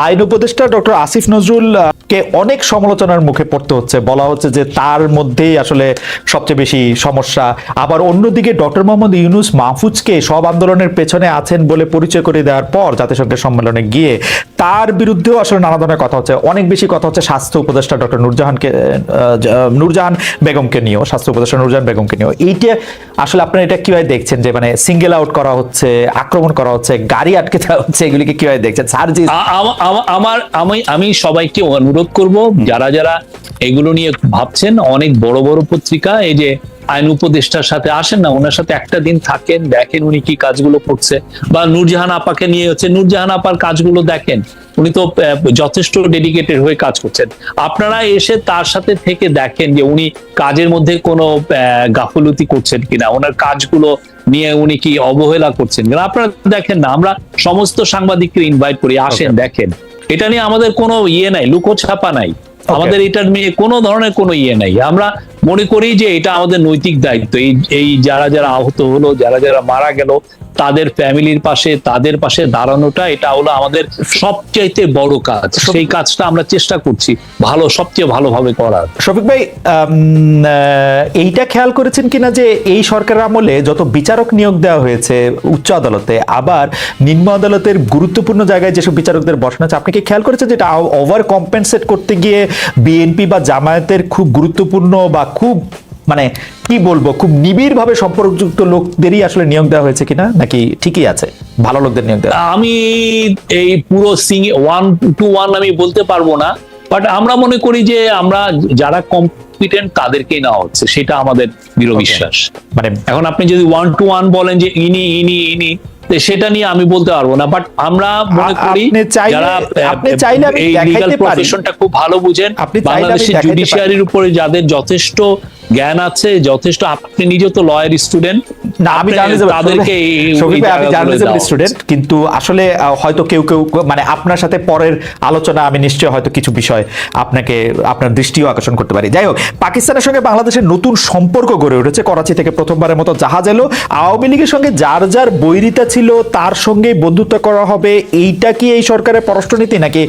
আইন উপদেষ্টা ডক্টর আসিফ নজরুল কে অনেক সমালোচনার মুখে পড়তে হচ্ছে। বলা হচ্ছে যে তার মধ্যেই আসলে সবচেয়ে বেশি সমস্যা। আবার অন্যদিকে ডক্টর মোহাম্মদ ইউনুস মাহফুজকে সব আন্দোলনের পেছনে আছেন বলে পরিচয় করে দেওয়ার পর জাতিসংঘের সম্মেলনে গিয়ে তার বিরুদ্ধেও আসলে নানা ধরনের কথা হচ্ছে। অনেক বেশি কথা হচ্ছে স্বাস্থ্য উপদেষ্টা ডক্টর নূরজাহানকে নূরজাহান বেগমকে নিয়েও, স্বাস্থ্য উপদেষ্টা নূরজাহান বেগমকে নিয়েও। এইটা আসলে আপনারা এটা কীভাবে দেখছেন যে মানে সিঙ্গেল আউট করা হচ্ছে, আক্রমণ করা হচ্ছে, গাড়ি আটকে দেওয়া হচ্ছে, এগুলিকে কীভাবে দেখছেন? সার্জি আ- আমা- আমা- আমার, আমি আমি সবাইকে অনুরোধ করব, যারা যারা এগুলো নিয়ে ভাবছেন, অনেক বড় বড় পত্রিকা, এই যে আইন উপদেষ্টার সাথে আসেন না ওনার সাথে একটা দিন থাকেন দেখেন উনি কি কাজগুলো করছে। বা নূরজাহান আপাকে নিয়ে হচ্ছে নূরজাহান আপার কাজগুলো দেখেন। উনি তো যথেষ্ট ডেডিকেটেড হয়ে কাজ করছেন। আপনারা এসে তার সাথে থেকে দেখেন যে উনি কাজের মধ্যে কোনো গাফলতি করছেন কিনা ওনার কাজগুলো নিয়ে উনি কি অবহেলা করছেন কিনা। আপনারা দেখেন না আমরা সমস্ত সাংবাদিককে ইনভাইট করি আসেন দেখেন। এটা নিয়ে আমাদের কোনো ইয়ে নাই লুকো ছাপা নাই। আমাদের এটার নিয়ে কোনো ধরনের কোনো ইয়ে নাই। আমরা মনে করি যে এটা আমাদের নৈতিক দায়িত্ব। এই এই যারা যারা আহত হলো, যারা যারা মারা গেল তাদের ফ্যামিলির পাশে তাদের পাশে দাঁড়ানোটা এটা হলো আমাদের সবচাইতে বড় কাজ। সেই কাজটা আমরা চেষ্টা করছি ভালো সবচেয়ে ভালোভাবে করার। শফিক ভাই এইটা খেয়াল করেছেন কিনা যে এই সরকারের আমলে যত বিচারক নিয়োগ দেওয়া হয়েছে উচ্চ আদালতে আবার নিম্ন আদালতের গুরুত্বপূর্ণ জায়গায় যেসব বিচারকদের বসানো আছে আপনি কি খেয়াল করেছেন যে এটা ওভার কম্পেনসেট করতে গিয়ে বিএনপি বা জামায়াতের খুব গুরুত্বপূর্ণ বা খুব মানে কি বলব খুব নিবিড় ভাবে সম্পর্কযুক্ত লোকদেরই আসলে নিয়োগ দেওয়া হয়েছে কিনা নাকি ঠিকই আছে? ভালো লোকদের নিয়োগ দেওয়া। আমি এই পুরো সিং ওয়ান টু ওয়ান আমি বলতে পারব না বাট আমরা মনে করি যে আমরা যারা কম্পিটেন্ট তাদেরকেই নেওয়া হচ্ছে সেটা আমাদের দৃঢ় বিশ্বাস। মানে এখন আপনি যদি ওয়ান টু ওয়ান বলেন যে ইনি ইনি ইনি সেটা নিয়ে আমি বলতে পারব না বাট আমরা মনে করি যারা এই লিগাল। প্রফেশনটা খুব ভালো বুঝেন। বাংলাদেশের জুডিশিয়ারির উপরে যাদের যথেষ্ট জ্ঞান আছে যথেষ্ট। আপনি নিজে তো লয়ার স্টুডেন্ট না আমি তাদেরকে এই শফিক ভাই, আমি জায়গাগুলো জার্নালিজম স্টুডেন্ট কিন্তু আসলে হয়তো কেউ কেউ মানে আপনার সাথে পরের আলোচনা আমি নিশ্চয়ই হয়তো কিছু বিষয় আপনাকে আপনার দৃষ্টিও আকর্ষণ করতে পারি। যাই হোক পাকিস্তানের সঙ্গে বাংলাদেশের নতুন সম্পর্ক গড়ে উঠেছে করাচি থেকে প্রথমবারের মতো জাহাজ এলো। আওয়ামী লীগের সঙ্গে যার যার বৈরিতা ছিল তার সঙ্গে বন্ধুত্ব করা হবে। এইটা কি এই সরকারের পররাষ্ট্রনীতি নাকি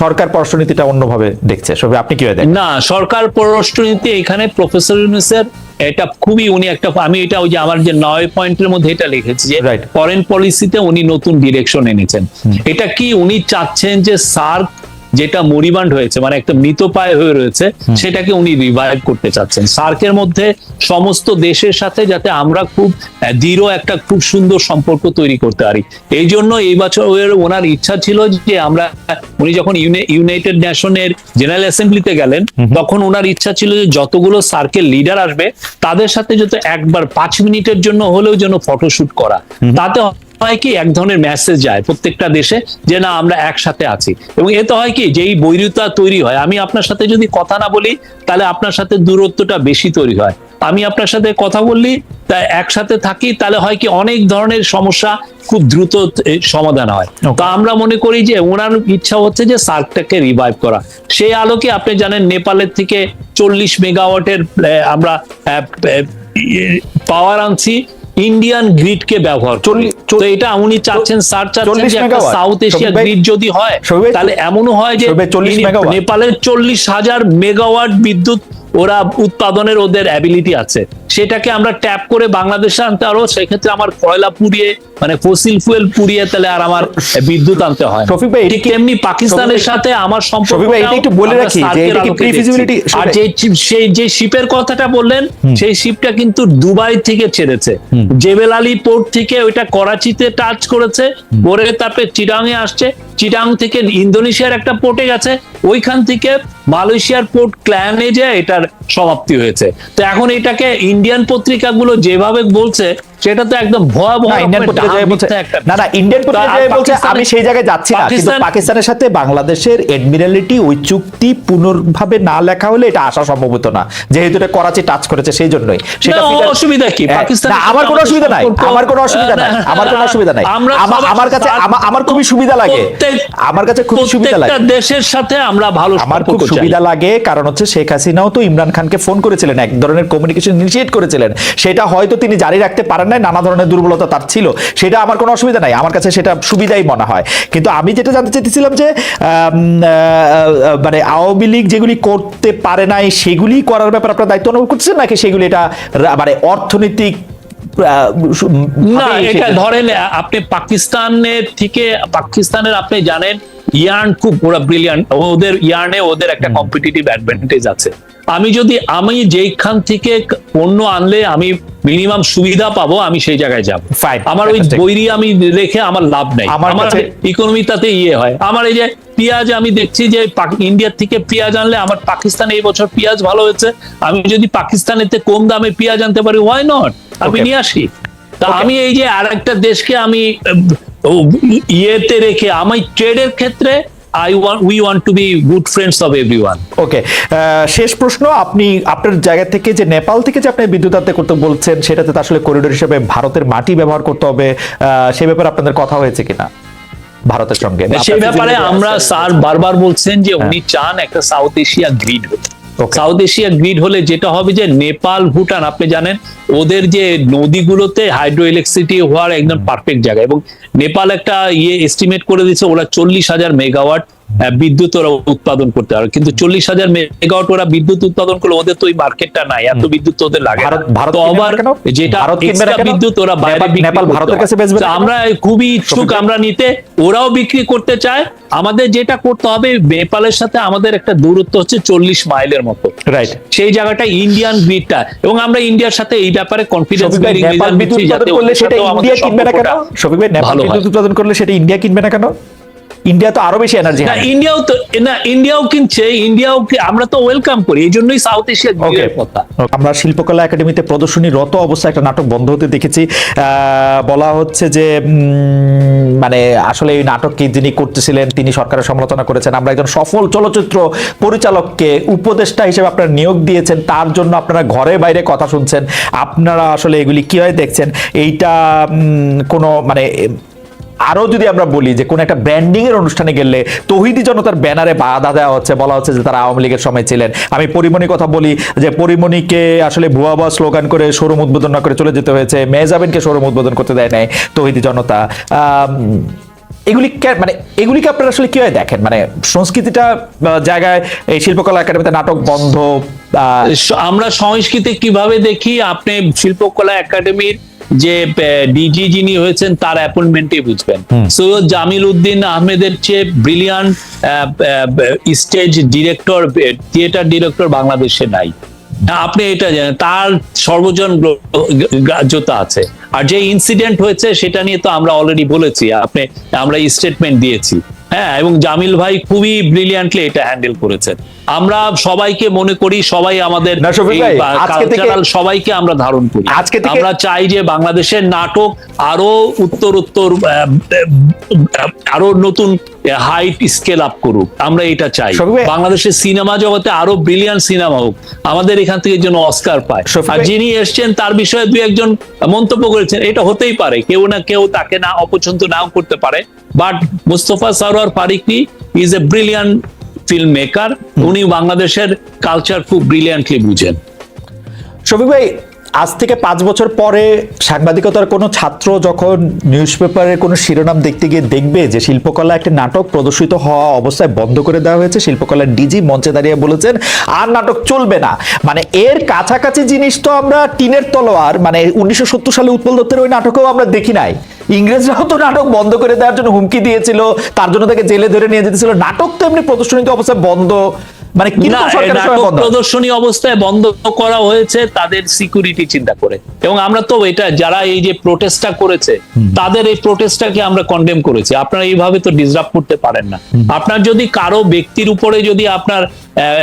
সরকার পররাষ্ট্রনীতিটা অন্যভাবে দেখছে? শফিক আপনি কি না সরকার পররাষ্ট্রনীতি এখানে প্রফেসর ইউনুসের এটা খুবই উনি একটা আমি এটা ওই যে আমার যে নয় পয়েন্টের মধ্যে এটা লিখেছি যে. ফরেন পলিসিতে উনি নতুন ডিরেকশন এনেছেন এটা কি উনি চাচ্ছেন যে সার্ক যেটা মরিবান্ড হয়েছে মানে একটা মৃতপায় হয়ে রয়েছে সেটাকে উনি রিভাইভ করতে চাচ্ছেন। সার্কের মধ্যে সমস্ত দেশের সাথে যাতে আমরা খুব দৃঢ় একটা খুব সুন্দর সম্পর্ক তৈরি করতে পারি। এই জন্য এই বছর ওনার ইচ্ছা ছিল যে আমরা উনি যখন ইউনাইটেড নেশনের জেনারেল অ্যাসেম্বলিতে গেলেন তখন ওনার ইচ্ছা ছিল যে যতগুলো সার্কেল লিডার আসবে তাদের সাথে যত একবার পাঁচ মিনিটের জন্য হলেও যেন ফটোশুট করা। তাতে হয় কি এক ধরনের মেসেজ যায় প্রত্যেকটা দেশে যে না আমরা একসাথে আছি। এবং এতে হয় কি যেই বৈরিতা তৈরি হয় আমি আপনার সাথে যদি কথা না বলি তাহলে আপনার সাথে দূরত্বটা বেশি তৈরি হয়। আমি আপনার সাথে কথা বললি তা একসাথে থাকি তাহলে হয় কি অনেক ধরনের সমস্যা খুব দ্রুত সমাধান হয়। তো আমরা মনে করি যে ওনার ইচ্ছা হচ্ছে যে সার্কটাকে রিভাইভ করা। সেই আলোকে আপনি জানেন নেপালের থেকে চল্লিশ মেগাওয়াটের আমরা পাওয়ার আনছি। ইন্ডিয়ান গ্রিড কে ব্যবহার তো এটা উনি চাচ্ছেন স্যার চাচ্ছেন 40 যে একটা সাউথ এশিয়া গ্রিড যদি হয় তাহলে এমনও হয় যে শফিক ভাই 40 ইনি- মেগাওয়াট। নেপালের চল্লিশ হাজার মেগাওয়াট বিদ্যুৎ ওরা উৎপাদনের ওদের অ্যাবিলিটি আছে। সেটাকে আমরা ট্যাপ করে বাংলাদেশে আনতে পারব সেক্ষেত্রে আমার কয়লা পুড়িয়ে মানে ফসিল ফুয়েল পুড়িয়ে তাহলে আর আমার বিদ্যুৎ আনতে হয়। শফিক ভাই, ঠিক তেমনি পাকিস্তানের সাথে আমার সম্পর্ক একটু বলে রাখি যে এটা কি pre-feasibility- আর যে সেই যে শিপের কথাটা বললেন সেই শিপটা কিন্তু দুবাই থেকে ছেড়েছে। জেবেল আলী পোর্ট থেকে ওইটা করাচিতে টাচ করেছে। পরে তারপরে এ আসছে। চিটাং থেকে ইন্দোনেশিয়ার একটা পোর্টে গেছে। ওইখান থেকে মালয়েশিয়ার পোর্ট ক্ল্যানে যে এটার সমাপ্তি হয়েছে। তো এখন এটাকে ইন্ডিয়ান পত্রিকাগুলো যেভাবে বলছে সেটা তো একদম ভয়াবহ না না ইন্ডিয়ান বলছে আমি সেই জায়গায় যাচ্ছি না কিন্তু পাকিস্তানের সাথে বাংলাদেশের এডমিরালিটি ওই চুক্তি পুনর্ভাবে না লেখা হলে এটা আসা সম্ভব হতো না যেহেতু এটা করাচি টাচ করেছে সেই জন্যই। সেটা অসুবিধা কি? হ্যাঁ, পাকিস্তানের না, সাথে আমার কোনো অসুবিধা নাই আমার কোনো অসুবিধা নাই আমার কোনো অসুবিধা নাই। আমরা কাছে আমার খুবই সুবিধা লাগে। আমার কাছে খুবই সুবিধা লাগে। দেশের সাথে আমরা ভালো আমার খুব সুবিধা লাগে কারণ হচ্ছে শেখ হাসিনাও তো ইমরান খানকে ফোন করেছিলেন এক ধরনের কমিউনিকেশন ইনিশিয়েট করেছিলেন। সেটা হয়তো তিনি জারি রাখতে পারেন নাই নানা ধরনের দুর্বলতা তার ছিল। সেটা আমার কোনো অসুবিধা নাই। আমার কাছে সেটা সুবিধাই মনে হয়। কিন্তু আমি যেটা জানতে চাইতেছিলাম যে মানে আওয়ামী লীগ যেগুলি করতে পারে নাই সেগুলি করার ব্যাপারে আপনার দায়িত্ব অনুভব করছেন? নাকি সেগুলি এটা মানে অর্থনৈতিক না এটা ধরেন আপনি পাকিস্তানের থেকে পাকিস্তানের আপনি জানেন ইয়ার্ন খুব ওরা ব্রিলিয়ান্ট ওদের ইয়ার্নে ওদের একটা কম্পিটিটিভ অ্যাডভান্টেজ আছে। আমি যদি আমি যেইখান থেকে পণ্য আনলে আমি মিনিমাম সুবিধা পাবো আমি সেই জায়গায় যাব। আমার ওই. বৈরি আমি রেখে আমার লাভ নাই। আমার কাছে- ইকোনমিটাতে ইয়ে হয়। আমার এই যে পেঁয়াজ আমি দেখছি যে ইন্ডিয়ার থেকে পেঁয়াজ আনলে আমার পাকিস্তানে এই বছর পেঁয়াজ ভালো হয়েছে। আমি যদি পাকিস্তানেতে কম দামে পেঁয়াজ আনতে পারি ওয়াই নট আমি নিয়ে আসি। তা আমি এই যে আর একটা দেশকে আমি ইয়েতে রেখে আমি ট্রেডের ক্ষেত্রে I want we want to be good friends of everyone okay শেষ প্রশ্ন আপনি আপনার জায়গা থেকে যে নেপাল থেকে যে আপনি বিদ্যুৎ আনতে করতে বলছেন সেটাতে আসলে করিডোর হিসেবে ভারতের মাটি ব্যবহার করতে হবে আহ, সে ব্যাপারে আপনাদের কথা হয়েছে কিনা ভারতের সঙ্গে সেই ব্যাপারে আমরা? স্যার বারবার বলছেন যে উনি চান একটা South Asia grid Okay. South Asia grid হলে যেটা হবে যে নেপাল ভুটান আপনি জানেন, ওদের যে নদীগুলোতে হাইড্রো ইলেকট্রিসিটি হওয়ার একদম পারফেক্ট জায়গা। এবং নেপাল একটা ইয়ে এস্টিমেট করে দিচ্ছে ওরা চল্লিশ হাজার মেগাওয়াট বিদ্যুৎ ওরা উৎপাদন করতে পারে। কিন্তু চল্লিশ হাজার মেগাওয়াট ওরা বিদ্যুৎ উৎপাদন করলে ওদের তো ওই মার্কেটটা নাই এত বিদ্যুৎ ওদের লাগে ভারত- আবার যেটা? বিদ্যুৎ ওরা বাইরে নেপাল- ভারতের কাছে বেচবে? আমরা খুবই ইচ্ছুক আমরা নিতে ওরাও বিক্রি করতে চায়। আমাদের যেটা করতে হবে নেপালের সাথে আমাদের একটা দূরত্ব হচ্ছে চল্লিশ মাইলের মতো। রাইট সেই জায়গাটা ইন্ডিয়ান গ্রিডটা এবং আমরা ইন্ডিয়ার সাথে এই ব্যাপারে কনফিডেন্স নেপাল বিদ্যুৎ উৎপাদন করলে সেটা ইন্ডিয়া কিনবে না কেন? শফিক ভাই নেপাল বিদ্যুৎ উৎপাদন করলে সেটা ইন্ডিয়া কিনবে না কেন? ইন্ডিয়া তো আরও বেশি এনার্জি না ইন্ডিয়াও তো না ইন্ডিয়াও কিনছে ইন্ডিয়াও কি- আমরা তো ওয়েলকাম করি এই জন্যই সাউথ এশিয়া গ্রিডের কথা। আমরা শিল্পকলা একাডেমিতে প্রদর্শনী রত অবস্থায় একটা নাটক বন্ধ হতে দেখেছি। বলা হচ্ছে যে মানে আসলে এই নাটককে যিনি করতেছিলেন তিনি সরকারের সমালোচনা করেছেন। আমরা একজন সফল চলচ্চিত্র পরিচালককে উপদেষ্টা হিসেবে আপনারা নিয়োগ দিয়েছেন তার জন্য আপনারা ঘরে বাইরে কথা শুনছেন। আপনারা আসলে এগুলি কীভাবে দেখছেন? এইটা কোনো মানে আরও যদি আমরা বলি যে কোনো একটা ব্র্যান্ডিংয়ের অনুষ্ঠানে গেলে তহিদি জনতার ব্যানারে বাধা দেওয়া হচ্ছে, বলা হচ্ছে যে তারা আওয়ামী লীগের সময় ছিলেন। আমি পরিমণির কথা বলি যে পরিমণিকে আসলে ভুয়া ভুয়া স্লোগান করে শোরুম উদ্বোধন না করে চলে যেতে হয়েছে। মেহজাবিনকে শোরুম উদ্বোধন করতে দেয় নাই তহিদি জনতা। এগুলি মানে এগুলিকে আপনারা আসলে কীভাবে দেখেন? মানে সংস্কৃতিটা জায়গায় এই শিল্পকলা একাডেমিতে নাটক বন্ধ আমরা সংস্কৃতি কীভাবে দেখি? আপনি শিল্পকলা একাডেমির যে ডিজি যিনি হয়েছেন তার অ্যাপয়েন্টমেন্টে বুঝবেন। সৈয়দ জামিল উদ্দিন আহমেদের চেয়ে brilliant stage director theatre director বাংলাদেশে নাই। আপনি এটা জানেন তার সর্বজন গ্র- গ্রাহ্যতা আছে। আর যে ইনসিডেন্ট হয়েছে সেটা নিয়ে তো আমরা অলরেডি বলেছি আপনি আমরা স্টেটমেন্ট দিয়েছি। হ্যাঁ এবং জামিল ভাই খুবই ব্রিলিয়ান্টলি এটা হ্যান্ডেল করেছেন। আমরা সবাইকে মনে করি সবাই আমাদের সবাইকে আমরা ধারণ করি। আজকে আমরা চাই যে বাংলাদেশের নাটক আরও উত্তর উত্তর আরও নতুন হাইট স্কেল আপ করুক। আমরা এটা চাই। বাংলাদেশের সিনেমা জগতে আরও ব্রিলিয়ান্ট সিনেমা হোক আমাদের এখান থেকে যেন অস্কার পায়। আর যিনি এসছেন তার বিষয়ে দুই একজন মন্তব্য করেছেন এটা হতেই পারে। কেউ না কেউ তাকে না অপছন্দ নাও করতে পারে। But Mustafa Sarwar Farooki is a brilliant film maker উনি বাংলাদেশের কালচার খুব ব্রিলিয়ান্টলি বুঝেন। শফিক ভাই আজ থেকে পাঁচ বছর পরে সাংবাদিকতার কোনো ছাত্র যখন নিউজ পেপারের কোনো শিরোনাম দেখতে গিয়ে দেখবে যে শিল্পকলা একটি নাটক প্রদর্শিত হওয়া অবস্থায় বন্ধ করে দেওয়া হয়েছে, শিল্পকলার ডিজি মঞ্চে দাঁড়িয়ে বলেছেন, আর নাটক চলবে না। মানে এর কাছাকাছি জিনিস তো আমরা টিনের তলোয়ার মানে উনিশশো সত্তর সালে উৎপল দত্তের ওই নাটকেও আমরা দেখি নাই। ইংরেজরাও তো নাটক বন্ধ করে দেওয়ার জন্য হুমকি দিয়েছিল, তার জন্য তাকে জেলে ধরে নিয়ে যেতেছিল। নাটক তো এমনি প্রদর্শনীতে অবস্থায় বন্ধ। মানে কিন্তু প্রদর্শনী অবস্থায় বন্ধ করা হয়েছে তাদের সিকিউরিটি চিন্তা করে। এবং আমরা তো এটা যারা এই যে প্রোটেস্টটা করেছে তাদের এই প্রোটেস্টটাকে আমরা কন্ডেম করেছি। আপনারা এইভাবে তো ডিসরাপ্ট করতে পারেন না। আপনার যদি কারও ব্যক্তির উপরে যদি আপনার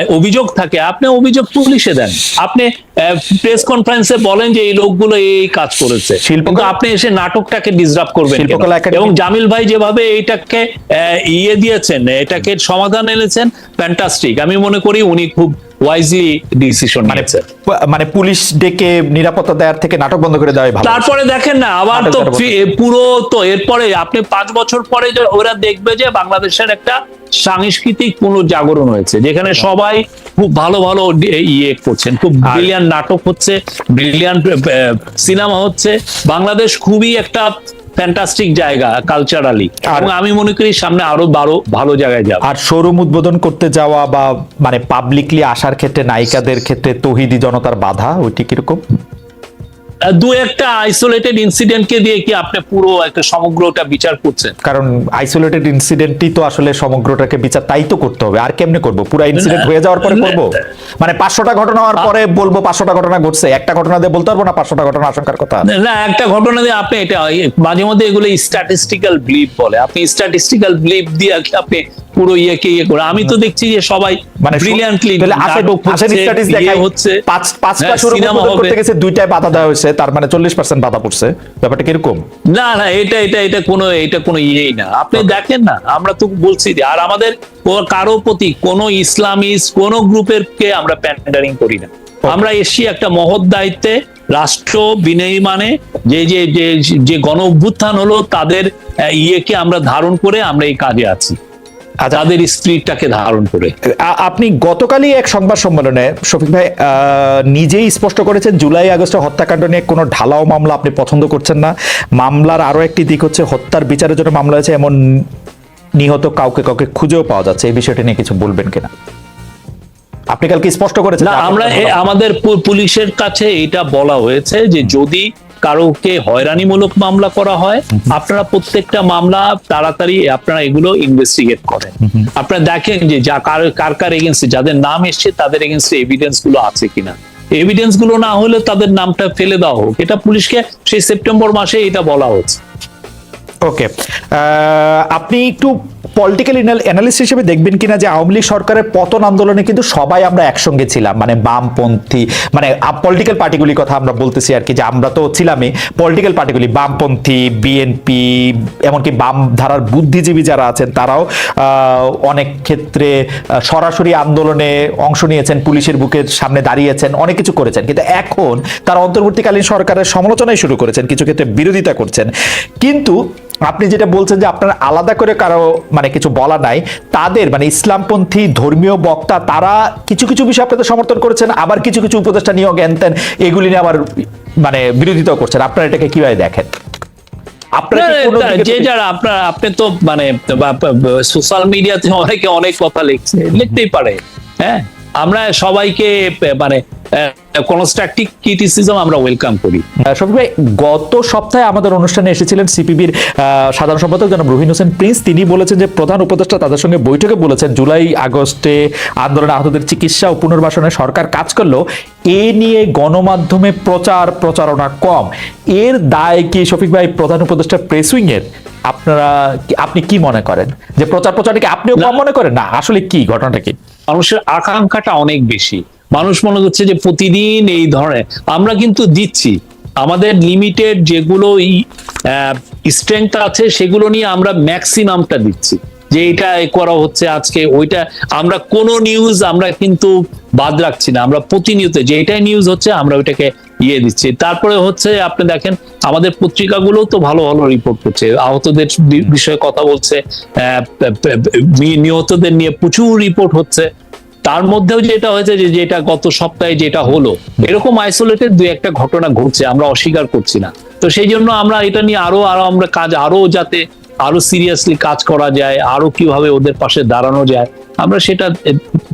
অভিযোগ থাকে আপনি অভিযোগ পুলিশে দেন। আপনি প্রেস কনফারেন্সে বলেন যে এই লোকগুলো এই কাজ করেছে। কিন্তু আপনি এসে নাটকটাকে ডিসরাপ্ট করবেন এবং জামিল ভাই যেভাবে এটাকে আহ, ইয়ে দিয়েছেন এটাকে সমাধান এনেছেন ফ্যান্টাস্টিক আমি মনে করি উনি খুব ওয়াইজলি ডিসিশন নিয়েছেন। মানে পুলিশ ডেকে নিরাপত্তা দেওয়ার থেকে নাটক বন্ধ করে দেওয়াই ভালো। তারপরে দেখেন না আবার তো পুরো তো এরপরে আপনি পাঁচ বছর পরে যে ওরা দেখবে যে বাংলাদেশের একটা সাংস্কৃতিক পুনর্জাগরণ হয়েছে যেখানে সবাই খুব ভালো ভালো ইয়ে করছেন খুব ব্রিলিয়ান নাটক হচ্ছে ব্রিলিয়ান্ট সিনেমা হচ্ছে। বাংলাদেশ খুবই একটা ফ্যান্টাস্টিক জায়গা কালচারালি এবং আমি মনে করি সামনে আরও বারো ভালো জায়গায় যাবে। আর শোরুম উদ্বোধন করতে যাওয়া বা মানে পাবলিকলি আসার ক্ষেত্রে নায়িকাদের ক্ষেত্রে তহিদি জনতার বাধা ওইটি কীরকম? দু একটা আইসোলেটেড ইনসিডেন্টকে দিয়ে কি আপনি পুরো একটা সমগ্রটা বিচার করছেন? কারণ আইসোলেটেড ইনসিডেন্টই তো আসলে সমগ্রটাকে বিচার তাই তো করতে হবে। আর কেমনে করব? পুরো ইনসিডেন্ট হয়ে যাওয়ার পরে করব? মানে পাঁচশোটা ঘটনা হওয়ার পরে বলব পাঁচশোটা ঘটনা ঘটছে। একটা ঘটনা দিয়ে বলতে পারব না পাঁচশোটা ঘটনা আশঙ্কার কথা? না একটা ঘটনা দিয়ে আপনি এটা মাঝে মধ্যে এগুলো স্ট্যাটিস্টিক্যাল বলে। আপনি স্ট্যাটিস্টিক্যাল ব্লিপ দিয়ে আপনি পুরো ইয়েকে ইয়ে করে আমি তো দেখছি যে সবাই মানে ব্রিলিয়ান্টলি তাহলে আসেন আসেন স্ট্যাটিস দেখাই। হচ্ছে। পাঁচ পাঁচটা হ্যাঁ, শুরু করতে গেছে দুইটায় বাধা দেওয়া হয়েছে। তার মানে চল্লিশ পার্সেন্ট বাধা পড়ছে। ব্যাপারটা কীরকম? না না এটা এটা এটা কোনো এটা কোনো ইয়েই না। আপনি দেখেন না আমরা তো বলছি যে আর আমাদের কারও প্রতি কোন ইসলামিস্ট কোন গ্রুপের কে আমরা প্যান্ডারিং করি না। আমরা এসছি একটা মহৎ দায়িত্বে রাষ্ট্র বিনির্মাণে যে যে যে যে গণ অভ্যুত্থান হলো তাদের ইয়েকে আমরা ধারণ করে আমরা এই কাজে আছি। তাদের স্ত্রীটাকে ধারণ করে। আপনি গতকালই এক সংবাদ সম্মেলনে শফিক ভাই নিজেই স্পষ্ট করেছেন জুলাই আগস্টে হত্যাকাণ্ড নিয়ে কোনো ঢালাও মামলা আপনি পছন্দ করছেন না। মামলার আরও একটি দিক হচ্ছে হত্যার বিচারের জন্য মামলা হয়েছে এমন নিহত কাউকে কাউকে খুঁজেও পাওয়া যাচ্ছে। এই বিষয়টি নিয়ে কিছু বলবেন কিনা? আপনি কালকে স্পষ্ট করেছেন আমরা আমাদের পুলিশের কাছে এটা বলা হয়েছে যে যদি কারোকে হয়রানিমূলক মামলা করা হয় আপনারা প্রত্যেকটা মামলা তাড়াতাড়ি আপনারা এগুলো ইনভেস্টিগেট করেন। আপনারা দেখেন যে যা কার কার কার এগেন্সি যাদের নাম এসছে তাদের এগেন্সি এভিডেন্সগুলো আছে কিনা। এভিডেন্সগুলো না হলে তাদের নামটা ফেলে দেওয়া হোক। এটা পুলিশকে সেই সেপ্টেম্বর মাসে এটা বলা হচ্ছে। ওকে আপনি একটু পলিটিক্যাল অ্যানালিস্ট হিসেবে দেখবেন কিনা যে আওয়ামী লীগ সরকারের পতন আন্দোলনে কিন্তু সবাই আমরা একসঙ্গে ছিলাম। মানে বামপন্থী মানে পলিটিক্যাল পার্টিগুলির কথা আমরা বলতেছি আর কি, যে আমরা তো ছিলামই। পলিটিক্যাল পার্টিগুলি বামপন্থী বিএনপি এমনকি বাম ধারার বুদ্ধিজীবী যারা আছেন, তারাও অনেক ক্ষেত্রে সরাসরি আন্দোলনে অংশ নিয়েছেন, পুলিশের বুকের সামনে দাঁড়িয়েছেন, অনেক কিছু করেছেন। কিন্তু এখন তারা অন্তর্বর্তীকালীন সরকারের সমালোচনাই শুরু করেছেন, কিছু ক্ষেত্রে বিরোধিতা করছেন। কিন্তু আপনি যেটা বলছেন যে আপনার আলাদা করে কারও মানে কিছু বলা নাই তাদের মানে ইসলামপন্থী ধর্মীয় বক্তা তারা কিছু কিছু বিষয় আপনাদের সমর্থন করেছেন আবার কিছু কিছু উপদেষ্টা নিয়োগ জ্ঞান এগুলি নিয়ে আবার মানে বিরোধিতাও করছেন। আপনারা এটাকে কীভাবে দেখেন? যে যারা আপনার আপনি তো মানে সোশ্যাল মিডিয়াতে অনেকে অনেক কথা লিখছে লিখতেই পারে হ্যাঁ? আমরা সবাইকে মানে কনস্ট্রাকটিভ ক্রিটিসিজম আমরা ওয়েলকাম করি। শফিক ভাই গত সপ্তাহে আমাদের অনুষ্ঠানে এসেছিলেন সিপিবির সাধারণ সম্পাদক জনাব রহিন হোসেন প্রিন্স। তিনি বলেছেন যে প্রধান উপদেষ্টা তাদের সঙ্গে বৈঠকে বলেছেন জুলাই আগস্টে আন্দোলনে আহতদের চিকিৎসা ও পুনর্বাসনে সরকার কাজ করলেও এ নিয়ে গণমাধ্যমে প্রচার প্রচারণা কম। এর দায় কি শফিক ভাই প্রধান উপদেষ্টা প্রেস উইং এর আপনারা আপনি কি মনে করেন? যে প্রচার প্রচারটা কি আপনিও কম মনে করেন? না আসলে কি? ঘটনাটা কি? মানুষের আকাঙ্ক্ষাটা অনেক বেশি। মানুষ মনে করছে যে প্রতিদিন এই ধরনের, আমরা কিন্তু দিচ্ছি। আমাদের লিমিটেড যেগুলো স্ট্রেংথ আছে, সেগুলো নিয়ে আমরা ম্যাক্সিমামটা দিচ্ছি। যে এটা করা হচ্ছে আজকে, ওইটা আমরা কোনো নিউজ আমরা কিন্তু বাদ রাখছি না। আমরা প্রতিনিয়ত যে এটাই নিউজ হচ্ছে, আমরা ওইটাকে ইয়ে দিচ্ছি। তারপরে হচ্ছে আপনি দেখেন, আমাদের পত্রিকাগুলো তো ভালো ভালো রিপোর্ট করছে। আহতদের বিষয়ে কথা বলছে নিহতদের নিয়ে প্রচুর রিপোর্ট হচ্ছে। তার মধ্যেও যেটা হয়েছে যে, যেটা গত সপ্তাহে যেটা হলো, এরকম আইসোলেটেড দুই একটা ঘটনা ঘটছে, আমরা অস্বীকার করছি না। তো সেই জন্য আমরা এটা নিয়ে আরও আরও আমরা কাজ, আরও যাতে আরও সিরিয়াসলি কাজ করা যায়, আরও কীভাবে ওদের পাশে দাঁড়ানো যায়, আমরা সেটা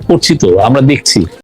করছি তো, আমরা দেখছি।